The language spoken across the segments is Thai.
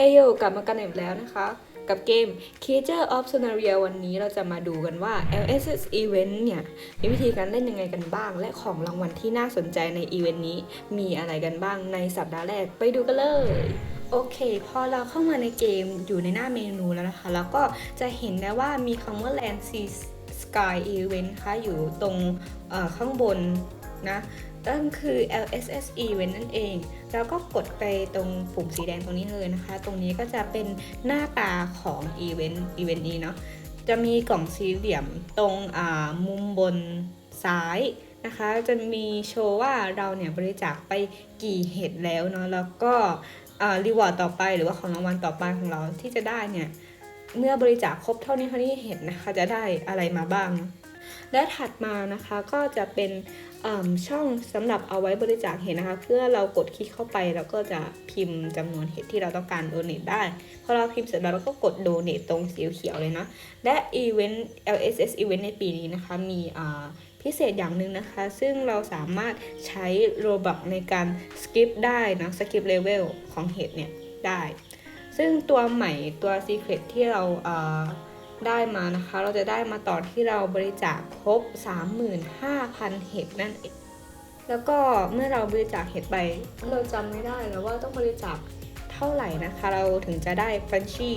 เอโยกลับมากันอีกแล้วนะคะ กับเกม Creature of Sonaria วันนี้เราจะมาดูกันว่า LSS Event เนี่ย มีวิธีการเล่นยังไงกันบ้าง และของรางวัลที่น่าสนใจในอีเวนต์นี้ มีอะไรกันบ้างในสัปดาห์แรกไปดูกันเลยโอเค พอเราเข้ามาในเกมอยู่ในหน้าเมนูแล้วนะคะ แล้วก็จะเห็นได้ว่ามีคำว่า Land Sea Sky Event นะคะอยู่ตรงข้างบนนะ นั่นคือ LSS Event นั่นเอง แล้วก็กดไปตรงปุ่มสีแดงตรงนี้เลยนะคะ ตรงนี้ก็จะเป็นหน้าตาของ Event Event นี้เนาะ จะมีกล่องสี่เหลี่ยมตรงมุมบนซ้ายนะคะ จะมีโชว์ว่าเราเนี่ยบริจาคไปกี่เห็ดแล้วเนาะ แล้วก็รีวอร์ดต่อไปหรือว่าของรางวัลต่อไปของเราที่จะได้เนี่ย เมื่อบริจาคครบเท่านี้เท่านี้เห็ดนะคะ จะได้อะไรมาบ้าง และถัดมานะคะก็จะเป็นช่องสำหรับเอาไว้บริจาคเห็ดนะคะ เพื่อเรากดคลิกเข้าไปแล้วก็จะพิมพ์จำนวนเห็ดที่เราต้องการโดเนทได้พอเราพิมพ์เสร็จแล้วเราก็กดโดเนทตรงสีเขียวเลยนะ และอีเวนต์ LSS Event ในปีนี้นะคะ มีพิเศษอย่างหนึ่งนะคะ ซึ่งเราสามารถใช้โรบักในการสกิปได้นะสกิปเลเวลของเห็ดเนี่ยได้ ซึ่งตัวใหม่ตัว Secret ที่เราา ได้มานะคะ เราจะได้มาตอนที่เราบริจาคครบ 35,000 เห็ดนั่นเอง แล้วก็เมื่อเราบริจาคเห็ดไปเราจำไม่ได้แล้วว่าต้องบริจาคเท่าไหร่นะคะ เราถึงจะได้ฟันชี่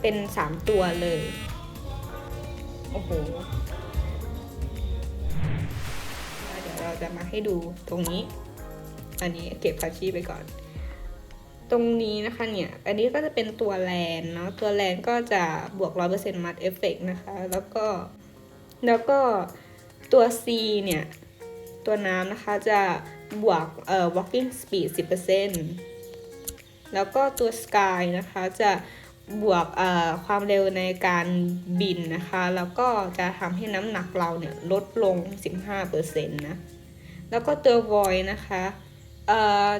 เป็น 3 ตัวเลย โอ้โหเดี๋ยวเราจะมาให้ดูตรงนี้ อันนี้เก็บฟันชี่ไปก่อน ตรงนี้นะคะเนี่ย อันนี้ก็จะเป็นตัวแลนเนาะ ตัวแลนก็จะบวก 100%มัดเอฟเฟกนะคะ แล้วก็ แล้วก็ตัว C เนี่ย ตัวน้ำนะคะจะบวกเอ่อ walking speed 10%แล้วก็ตัว sky นะคะจะบวกเอ่อความเร็วในการบินนะคะ แล้วก็จะทำให้น้ำหนักเราเนี่ยลดลง 15%นะ แล้วก็ตัว void นะคะ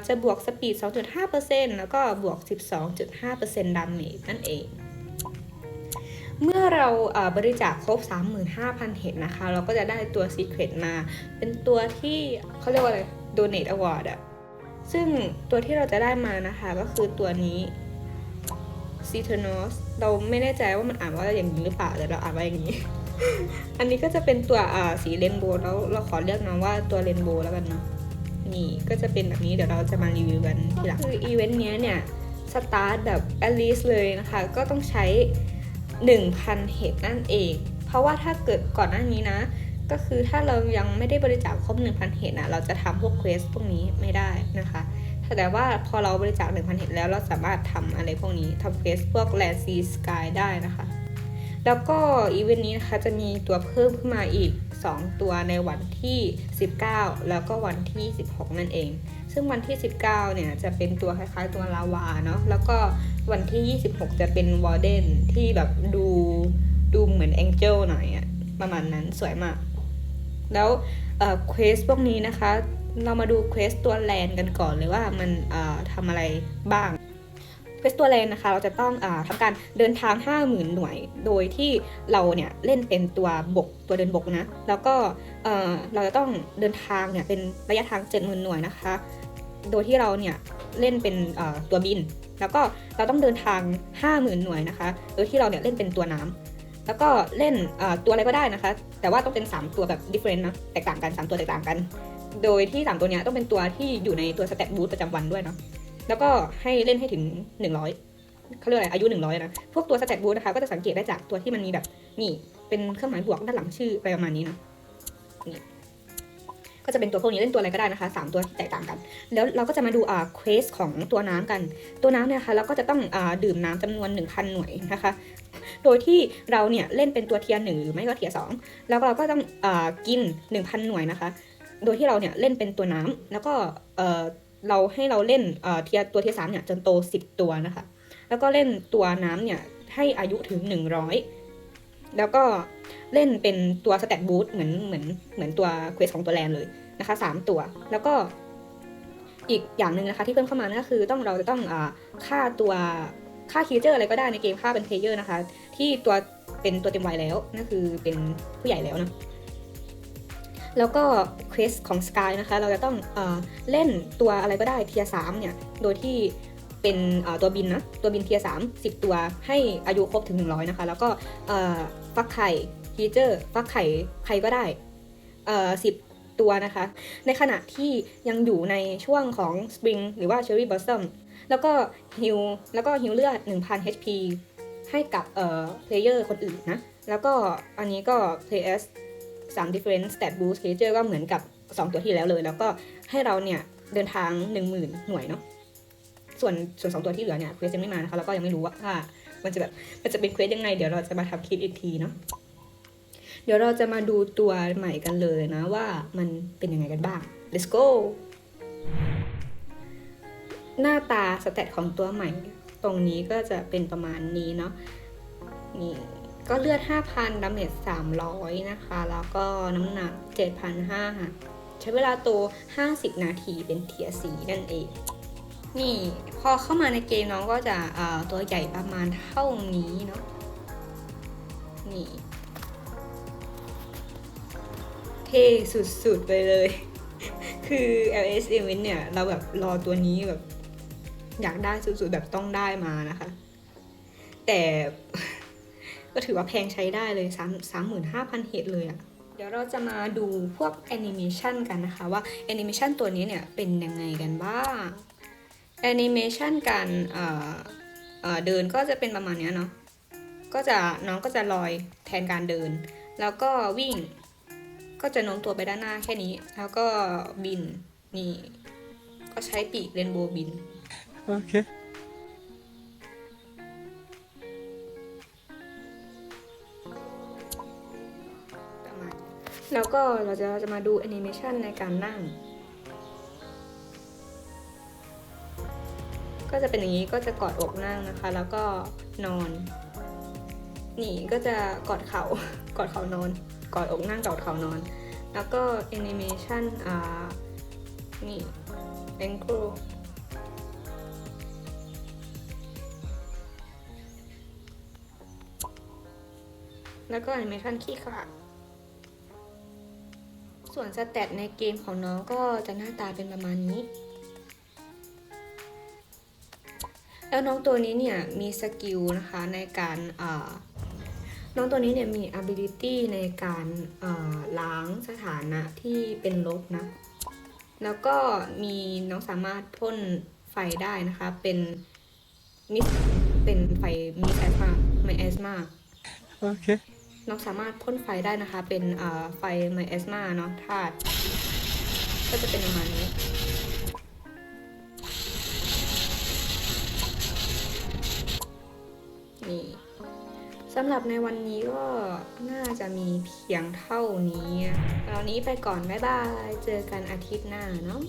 จะบวก speed 2.5%แล้วก็บวก 12.5% damage นั่นเอง เมื่อเราบริจาคครบ 35,000 เห็ดนะคะ เราก็จะได้ตัว Secret มา เป็นตัวที่เขาเรียกว่าอะไร Donate Award อะซึ่งตัวที่เราจะได้มานะคะก็คือตัวนี้ c i t r n o s เราไม่แน่ใจว่ามันอ่านว่าอย่างนี้หรือเปล่าแต่เราอ่านว่าอย่างนี้ อันนี้ก็จะเป็นตัวสีเรนโบว์แล้วเราขอเรียกน้องว่าตัวเรนโบว์แล้วกันเนาะ นี่ก็จะเป็นแบบนี้เดี๋ยวเราจะมารีวิวกันทีหลังคืออีเวนต์เนี้ยเนี่ยสตาร์ทแบบอลิสเลยนะคะ ก็ต้องใช้ 1,000เฮดนั่นเอง เพราะว่าถ้าเกิดก่อนหน้านี้นะ ก็คือถ้าเรายังไม่ได้บริจาคครบ 1,000เฮดนะเราจะทำพวกเควสพวกนี้ไม่ได้นะคะแต่ว่าพอเราบริจาค1,000เฮดแล้วเราสามารถทำอะไรพวกนี้ทำเควสพวกแลนซีสกายได้นะคะ แล้วก็อีเวนต์นี้นะคะจะมีตัวเพิ่มขึ้นมาอีก 2 ตัวในวันที่ 19 แล้วก็วันที่ 16 นั่นเอง ซึ่งวันที่ 19 เนี่ยจะเป็นตัวคล้ายๆตัวลาวาเนาะแล้วก็วันที่ 26 จะเป็นวอร์เดนที่แบบดูดูเหมือนแองเจิลหน่อยอะประมาณนั้นสวยมาก แล้วเควสพวกนี้นะคะ เรามาดูเควสตัวแลนกันก่อนเลยว่ามันทำอะไรบ้าง เควสตัวแลนนะคะเราจะต้องอาทำการเดินทาง 50,000 หน่วย โดยที่เราเนี่ยเล่นเป็นตัวบกตัวเดินบกนะ แล้วก็เราจะต้องเดินทางเนี่ยเป็นระยะทาง 70,000 หน่วยนะคะ โดยที่เราเนี่ยเล่นเป็นตัวบิน แล้วก็เราต้องเดินทาง 50,000 หน่วยนะคะ โดยที่เราเนี่ยเล่นเป็นตัวน้ำแล้วก็เล่นตัวอะไรก็ได้นะคะ แต่ว่าต้องเป็น 3 ตัวแบบ different นะ แตกต่างกัน 3 ตัวแตกต่างกัน โดยที่ 3 ตัวเนี้ยต้องเป็นตัวที่อยู่ในตัวสเตตบูธประจำวันด้วยเนาะ แล้วก็ให้เล่นให้ถึง 100เขาเรียกอะไรอายุ 100นะพวกตัวสเตตบูนะคะก็จะสังเกตได้จากตัวที่มันมีแบบนี่เป็นเครื่องหมายบวกด้านหลังชื่ออะไรประมาณนี้นะนี่ก็จะเป็นตัวพวกนี้เล่นตัวอะไรก็ได้นะคะสามตัวที่แตกต่างกัน แล้วเราก็จะมาดูอ่าเควสของตัวน้ำกัน ตัวน้ำเนี่ยนะคะเราก็จะต้องอ่าดื่มน้ำจำนวน 1,000 หน่วยนะคะ โดยที่เราเนี่ยเล่นเป็นตัวเทียร์หนึ่งหรือไม่ก็เทียร์สองแล้วเราก็ต้องอ่ากิน 1,000 หน่วยนะคะ โดยที่เราเนี่ยเล่นเป็นตัวน้ำแล้วก็เอ่อ เราให้เราเล่นเทียตัวเทียสามเนี่ยจนโต 10 ตัวนะคะ แล้วก็เล่นตัวน้ำเนี่ยให้อายุถึง 100 แล้วก็เล่นเป็นตัวสแตทบูทเหมือนเหมือนเหมือนตัวเควสของตัวแลนเลยนะคะสามตัว แล้วก็อีกอย่างหนึ่งนะคะที่เพิ่มเข้ามานั่นก็คือต้องเราจะต้องอาฆ่าตัวฆ่าคีเจอร์อะไรก็ได้ในเกมฆ่าเป็นเพลเยอร์นะคะ ที่ตัวเป็นตัวเต็มวัยแล้วนั่นคือเป็นผู้ใหญ่แล้วนะ แล้วก็เควสของ Sky นะคะ เราจะต้องเอเล่นตัวอะไรก็ได้เทียสามเนี่ย โดยที่เป็นตัวบินนะ ตัวบินเทียสามสิบตัวให้อายุครบถึง 100 นะคะ แล้วก็ฟักไข่ฮีเจอร์ฟักไข่ใครก็ได้สิบตัวนะคะ ในขณะที่ยังอยู่ในช่วงของ Spring หรือว่า Cherry Blossom แล้วก็ฮิลแล้วก็ฮิลเลือด 1,000 HP ให้กับเอ่อเพลเยอร์คนอื่นนะ แล้วก็อันนี้ก็ PS 3 different stat boost creature ก็เหมือนกับ 2 ตัวที่แล้วเลย แล้วก็ให้เราเนี่ยเดินทาง 10,000 หน่วยเนาะส่วนส่วนสองตัวที่เหลือเนี่ยเควสยังไม่มานะคะแล้วก็ยังไม่รู้ว่ามันจะแบบมันจะเป็นเควสยังไง เดี๋ยวเราจะมาทำคลิปอีกทีเนาะเดี๋ยวเราจะมาดูตัวใหม่กันเลยนะว่ามันเป็นยังไงกันบ้าง let's go หน้าตาสเตตของตัวใหม่ ตรงนี้ก็จะเป็นประมาณนี้เนาะนี่ ก็เลือด 5,000ดาเมจ300 นะคะ แล้วก็น้ำหนัก 7,500 ใช้เวลาโต 50 นาทีเป็นเทียสีนั่นเอง นี่พอเข้ามาในเกมน้องก็จะตัวใหญ่ประมาณเท่านี้เนาะ นี่เท่สุดๆ ไปเลย คือ LS Event เนี่ย เราแบบรอตัวนี้แบบ อยากได้สุดๆ แบบต้องได้มานะคะ แต่ ก็ถือว่าแพงใช้ได้เลยสามสามหมื่นห้าพันเฮดเลยอะเดี๋ยวเราจะมาดูพวกแอนิเมชันกันนะคะ ว่าแอนิเมชันตัวนี้เนี่ยเป็นยังไงกันบ้างแอนิเมชันการเเเดินก็จะเป็นประมาณเนี้ยเนาะก็จะน้องก็จะลอยแทนการเดิน แล้วก็วิ่งก็จะโน้มตัวไปด้านหน้าแค่นี้ แล้วก็บินนี่ ก็ใช้ปีกเรนโบว์บิน Okay. ประ แล้วก็เราจะจะมาดูแอนิเมชันในการนั่ง ก็จะเป็นอย่างนี้ก็จะกอดอกนั่งนะคะ แล้วก็นอน นี่ก็จะกอดเขา่ากอดเข่านอน กอดอกนั่งกอดเข่านอน แล้วก็แอนิเมชันอ่านี่ ankle แล้วก็แอนิเมชันขี้ขลาด ส่วนสแตทในเกมของน้องก็จะหน้าตาเป็นประมาณนี้ แล้วน้องตัวนี้เนี่ยมีสกิลนะคะในการน้องตัวนี้เนี่ยมี ability ในการล้างสถานะที่เป็นลบนะ แล้วก็มีน้องสามารถพ่นไฟได้นะคะ เป็นมิสเป็นไฟมิสแอสมาไมแอสมา Okay. น้องสามารถพ่นไฟได้นะคะ เป็นไฟไมแอสมาเนาะธาตุก็จะเป็นประมาณนี้นี่สำหรับในวันนี้ก็น่าจะมีเพียงเท่านี้ตอนนี้ไปก่อน บ๊ายบาย เจอกันอาทิตย์หน้าเนาะ